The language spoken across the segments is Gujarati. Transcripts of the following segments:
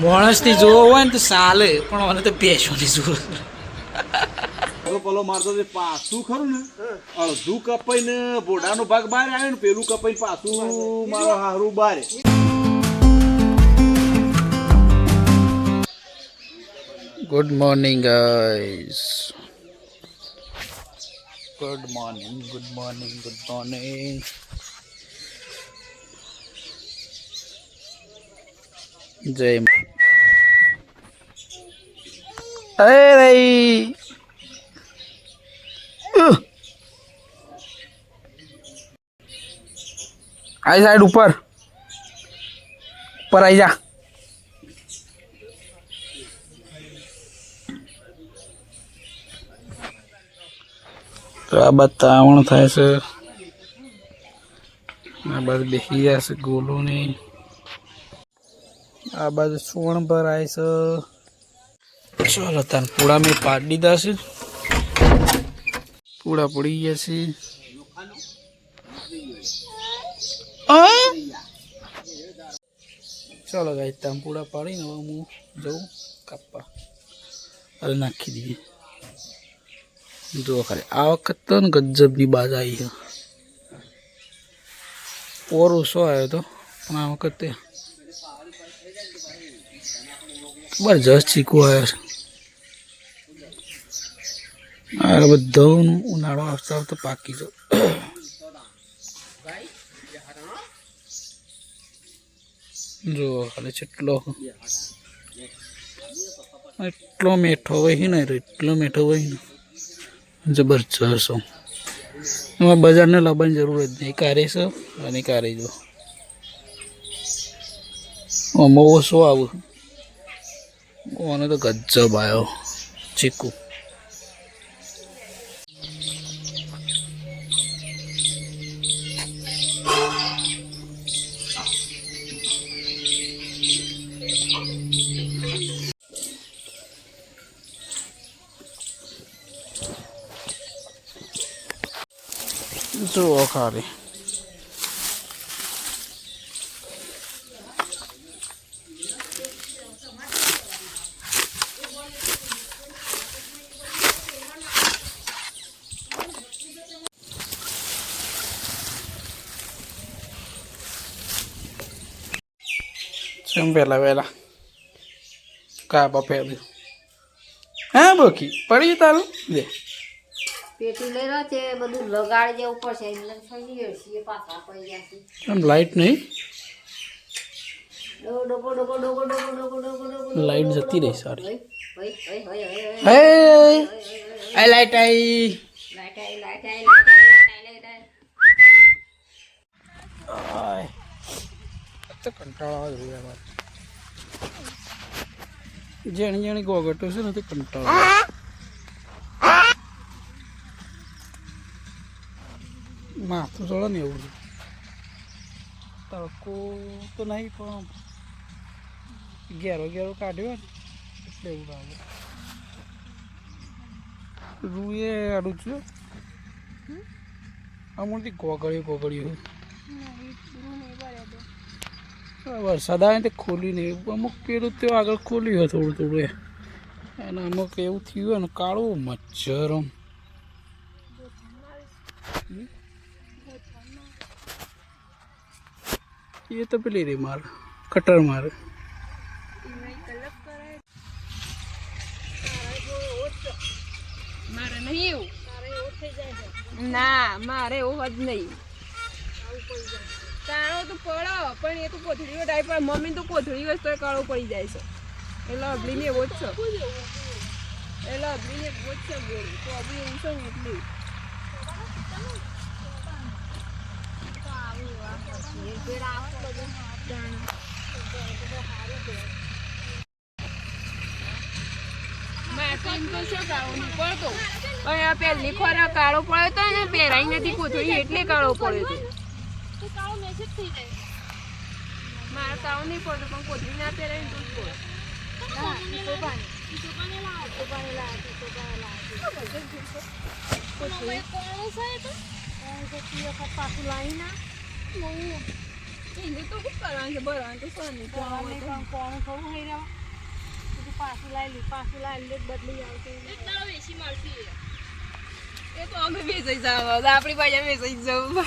માણસથી જોવો હોય ને તો ચાલે પણ મને તો ભેંસોની જોવો પેલો પેલો મારતો પાછું ખરું ને? અડધું કપાઈને ભોડાનો ભાગ બહાર આવ્યો ને પેલું કપાઈને પાછું મારો હારું બહાર good morning guys good morning good morning good morning જય અરે. આઈ સાઈડ ઉપર. ઉપર આઈ જા. તો આ બતાવણ થાય છે. આ બાજુ બેસી ગયા છે ગોલુની. આ બાજુ સોણ ભરાય છે. ચાલો તાર પૂળા મેં પાડી દીધા છે. પૂળા પડી ગયા છે? ચાલો ગાઈ તાન પૂળા પાડીને હવે હું જઉં કાપવા. અરે નાખી દઈએ. જો ખાલી આ વખત તો ને ગજબની બાજ આવી છે. ઓર આવ્યો તો? પણ આ વખતે જબરજસ્ત ચીકુ આવ્યો છે. આ બધાનું ઉનાળો આવતા આવતા પાકી જો જો ખાલી કેટલો એટલો મીઠો હોય ને એટલો મીઠો હોય ને. જબરજસ્ત એમાં બજારને લાવવાની જરૂર જ નહીં. કારે છે અને કારે જો. આમાં ઓછો આવું. કોને તો ગજબ આવ્યો ચીકુ. જુઓ ખાલી. શું વહેલા વહેલા કા બપે હા બોકી પડી તારું લે પેટી લઈ રહ્યા બધું લગાડી જવું પડશે એટલે પાછા પડી ગયા છે લાઈટ નહીં લાઈટ જતી રહી સારી હે લાઈટ આવી લાઈટ આવી લાઈટ આવી તો કંટાળો આવે છે યાર જેણી જેણી ગોગટો છે ને તે કંટાળો આવે. માથું ચડે ને એવું છે. તડકો તો નહીં પણ ઘેરો ઘેરો કાઢ્યો ને એટલે એવું લાગે રૂએ આડું છે અમુકથી ગોગળ્યું ગોગળ્યું હા, વરસાદ આવે તે ખોલી નહીં અમુક પેલું તે આગળ ખોલ્યું હોય થોડું થોડું એ. અને અમુક એવું થયું હોય ને કાળું મચ્છર આમ એ તો પેલી રે માર કટર મારે. મારે નહીં એવું? ના મારે એવું જ નહીં. કાળો તો પડો પણ એ તો કોથળીઓ ટાઈપ પણ મમ્મી તો કોથળીઓ તો કાળો પડી જાય છે. એટલે અભલીને એવો જ છે. એટલે અબલીને એવો જ છે ગોળી તો અબલી એવું છે એટલી. એમ પણ આ પહેલી ખોરાક કાળો પડ્યો તો ને, પહેરાઈ નથી કોથળી, એટલે કાળો પડ્યો તો. ઠીક થઈ જાય મારે તો આવું નહીં પડતું પણ કોથળી ના પહેરે દૂધ બોલ. પાછું લાવી ના એને તો શું કરવાનું છે? બરાબર, તો શું નહીં કોણ ખવું હઈ રહ્યો પાછું લાવી પાછું લાવી બદલી આવતી એસી મળતી એ પાસે જવું.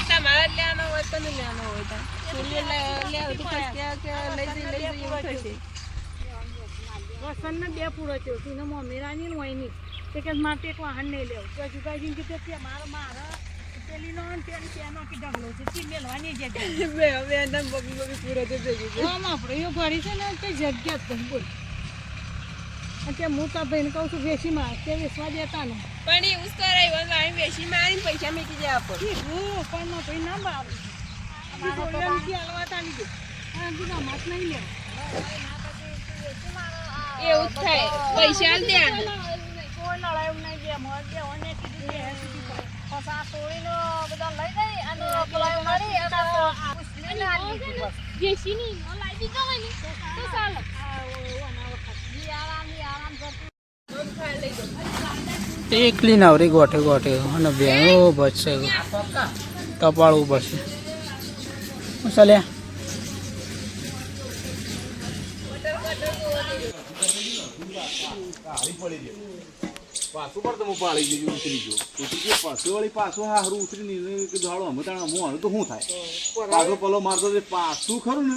જ લેવાનો હોય તો નહીં લેવાનો હોય તો છોડીએ લે- તો કે લઈ જઈ લઈ જઈ એવું થશે વસંતને બે પૂરો થયો તીનો મમ્મીરાની હોય નહીં તે કે મારે એક વાહન નહીં લેવું તો જુગાજી કે મારો મારે મારે પેલી નો ને પેલી તેનો કે ઢગલો છે તે મેલવાની જગ્યા બે હવે એના બગી બગી પૂરો થઈ ગયો આમ આપણે એ ભરી છે ને તે જગ્યા જ બોલ તે હું તો ભાઈને કહું છું વેચી તે વેચવા દેતા ને પણ પૈસા મેકી દે આપણે હું પણ નો ભાઈ ના બારું મારો તો બાકી હલવાતા નહીં હા બીજા માત નહીં લેવું એવું જ થાય પૈસા દે કોઈ લડાયું નહીં બે મોત બે ઓને કીધું બે હેસી પર આ સોળીનો બધા લઈ ગઈ અને પલાયો મારી અને આ આલી દીધું બસ. આ ઓ- ઓના. એકલી નવરી ગોઠે ગોઠે. અને બેનો બચશે કપાળવું પડશે ચાલ્યા? પાછું પણ તમે પાડી દીધું ઉતરી ગયો. ઉતરી ગયો પાછું વળી પાછું હારું ઉતરી નહીં ઝાડો અમે તાણે હું હારું તો શું થાય? પાછો પલો મારતો પાછું ખરું ને?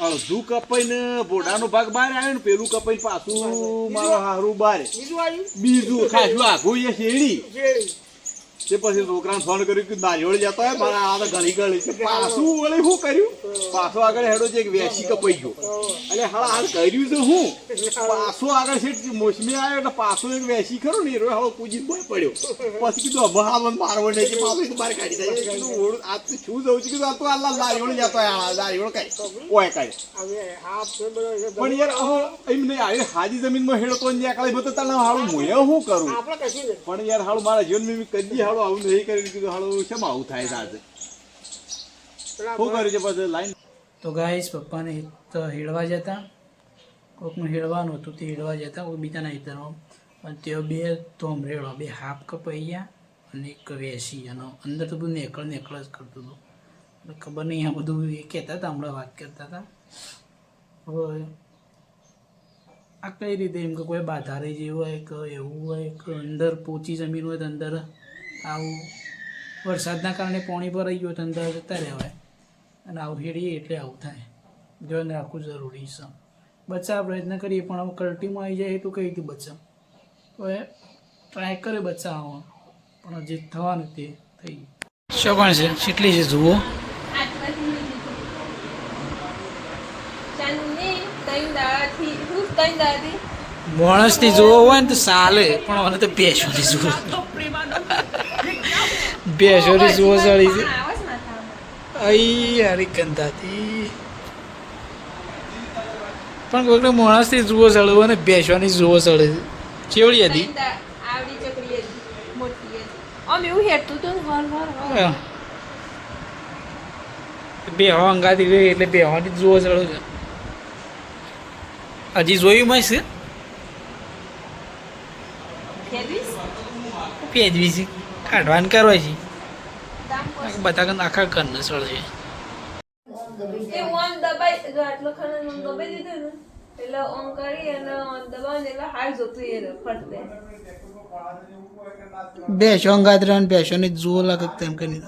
અડધું કપાઈને બોડાનો ભાગ બહાર આવ્યો ને પેલું કપાઈને પાછું મારો હારું બહાર બીજું ખાસું આખું એ શેરડી. તે પછી છોકરાને ફોન કર્યું કે નારિયોળ જતો હોય મારા આ તો ગળી ગળી છે પાછું. વળી શું કર્યું? પાછો આગળ હેડો છે એક વેસી કપાઈ ગયો. એટલે હાલ હાલ કર્યું તો હું? પાછો આગળ છે મોસમી આવ્યો એટલે પાછો એક વેસી ખરો ને એરો હાલો કૂજી બોય પડ્યો. પછી કીધું હવે હા મને મારવો નહીં કે એક બાર કાઢી જાય? કીધું ઓળું આ તો શું જવું છે? કીધું આ તો આલા નારિયોળ જતો હોય આ નારિયોળ કઈ. ઓય કઈ. પણ યાર હવે એમ નહીં આવી હાજી જમીનમાં હેડો તો ન્યા બધો તને હાલું હું શું કરું? પણ યાર હાલું મારા જીવન મેં કદી હાલું આવું નહીં કરી કીધું હાડો શેમાં આવું થાય સાથે શું કર્યું છે પછી લાઈન? તો ગાઈસ પપ્પાને તો હેડવા જતા. કોકનું હેડવાનું હતું તે હેડવા જતા કોઈ બીજાના હિતરમાં અને તેઓ બે તોમ રેડો બે હાફ કપાઈ ગયા અને એક વેસી અને અંદર તો બધું નેકળ નેકળ જ કરતું હતું. એટલે ખબર નહીં આ બધું એ કહેતા હતા હમણાં વાત કરતા હતા. હવે આ કઈ રીતે એમ કે કોઈ બાધા રહી જેવું હોય કે એવું હોય કે અંદર પોચી જમીન હોય તો અંદર આવું વરસાદના કારણે પાણી ભરાઈ ગયું ધંધા જતા રહેવાય અને આવું હેડીએ એટલે આવું થાય. જોઈને રાખવું જરૂરી છે. બચાવ પ્રયત્ન કરીએ પણ હવે કલ્ટીમાં આવી જાય તો કઈ રીતે બચાવ હવે ટ્રાય કરે બચાવવા પણ જે થવાનું તે થઈ શું પણ છે? કેટલી છે જુઓ. માણસથી જોવો હોય ને તો ચાલે પણ મને તો બેસોની જુઓ. બેસોની જુઓ ચડી છે અઈ હારી ગંધાતી પણ કોઈકને માણસથી જુઓ ચડવો અને બેસવાની જુઓ ચડે છે કેવડી હતી ત્રણ દા- આવડી ચકડી હતી મોટી હતી આમ એવું હેઠતું હતું ને હર હર હર. બે હવા અંગાતી ગઈ એટલે બે હવાની જુઓ ચડો છે હજી જોયું માં છે ફેરવીશ? છે કાઢવાનું કરવા છે? બધા કન આખા ઘરને ચડે એ ઓમ દબાઈ જો આટલો ઓમ દબાઈ દીધો ને એટલે ઓમ કરી અને ઓમ દબાવે ને એટલે હાર જોતું એ બેસો અંગાત રહ્યો ને બેસોની જુઓ લાગે તેમ કરી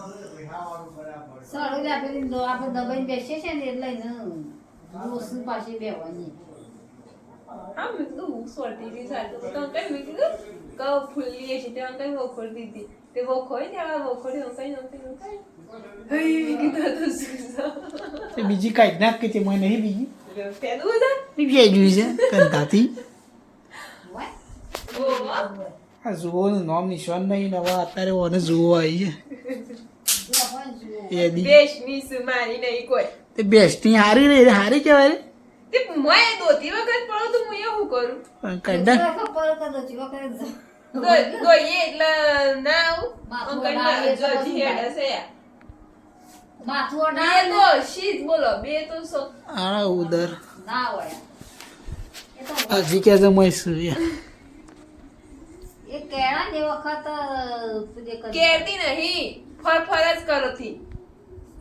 આપેલી દો- આપણે દબાઈને બેસીએ છીએ ને એટલે એને ડોસી પાસે બેહવાની. હા મેં કીધું હું સોલટી હતી સાથે તો અંકલ મેં કીધું કઉ ફૂલી છે ત્યાં કઈ વખોડી દીધી. તે વખોઈ ત્યાં વખોડી અંકલ અંકલ 영상이 હઈ કીધું તો શું તે બીજી કાંઈ નાખ કે તે મને નહીં બીજી પેલું પેજવી છે હોય ઓહો. આ જુઓનું નામ નિશાન નહીં ને હવે અત્યારે ઓને જુઓ આવી એ દી બેસ મીસ મારી નહીં કોઈ તે બેસ્ટની હારી રહી હારી કહેવાય રે તે મોય દોતી વખત પડો તો હું એવું કરું પણ કડા દોઈએ એટલે ના આવું માથું અંકલ અડાડીએ તો જો થાય? હશે. માથું અડાડે તો શીત બોલો બે તો સો. આ ઉદર. ના હોય. હજી કે છે એ. કેળા ને વખત અ, પૂજે કરી. કેરતી નહીં ફર ફરજ કરતી કરો થી.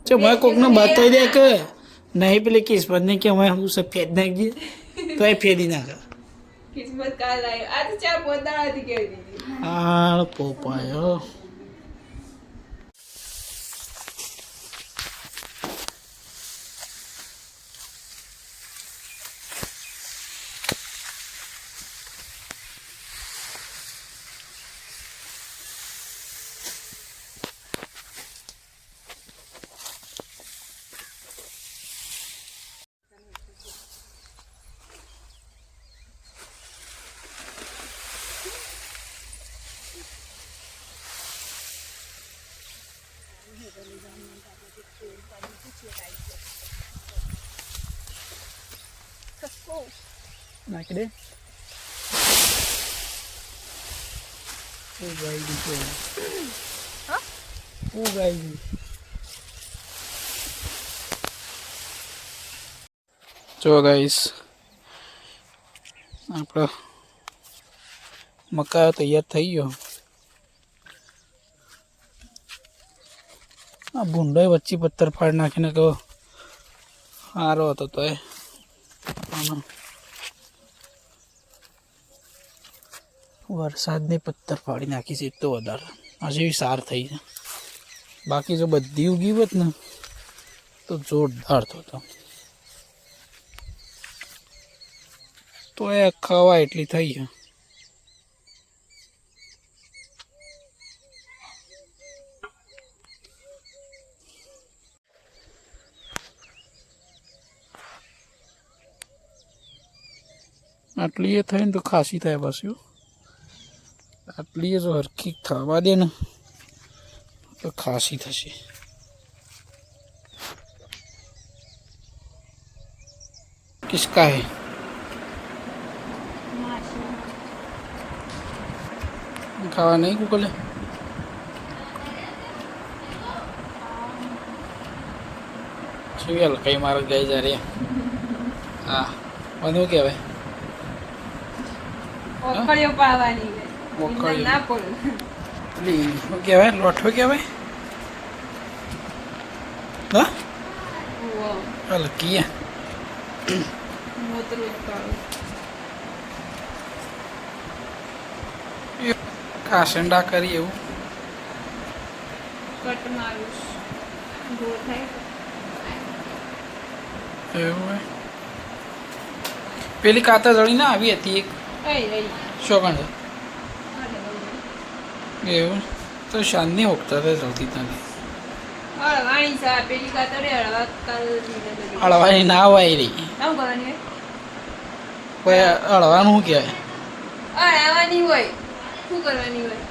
ચો મેં કોકને બતાવી દે કે નહીં પેલી કિસ્મત ને કે અમે હું સફેદ નાખીએ તો એ ફેરી નાખે. કિસ્મત કાલ આવ્યો આ તો ચાર પાંચ દાડાથી કેરી દીધી આ પોપાયો નાખી દે ઉગાઈ ગયું છે ઉગાઈ ગયું જો ગાઈસ આપણો મકા તૈયાર થઈ ગયો. આ ભૂંડોય વચ્ચે પથ્થર ફાડ નાખીને કહો સારો હતો તો એ. વરસાદની પથ્થર ફાડી નાખી છે તો વધારે. હજી સાર થઈ છે. બાકી જો બધી ઉગી હોત ને, તો જોરદાર થતો. તો એ ખાવા એટલી થઈ છે. આટલી એ થાય ને તો ખાંસી થાય બસ એવું આટલી એ જો હરખી ખાવા દે ને, તો ખાંસી થશે. કિસકા હે? ખાવા નહીં કુકલે શું કઈ મારે ગઈ જા રે હા, મને શું કહેવાય? ઓકળીઓ પાવાની ઓકળીઓ. ના પડે. પેલી શું કહેવાય? લોઠો કહેવાય? હા. કાસંડા કરી એવું. કટ મારું ગોળ થાય. એવું પેલી કાતર જળી ના આવી હતી એક. રહી એવું? તો શાંતિ હોકતા હતા સૌથી તને. હળવાની ના હોય રહી કોઈ હળવાનું શું કહેવાય? હોય હળવાની હોય. શું કરવાની હોય?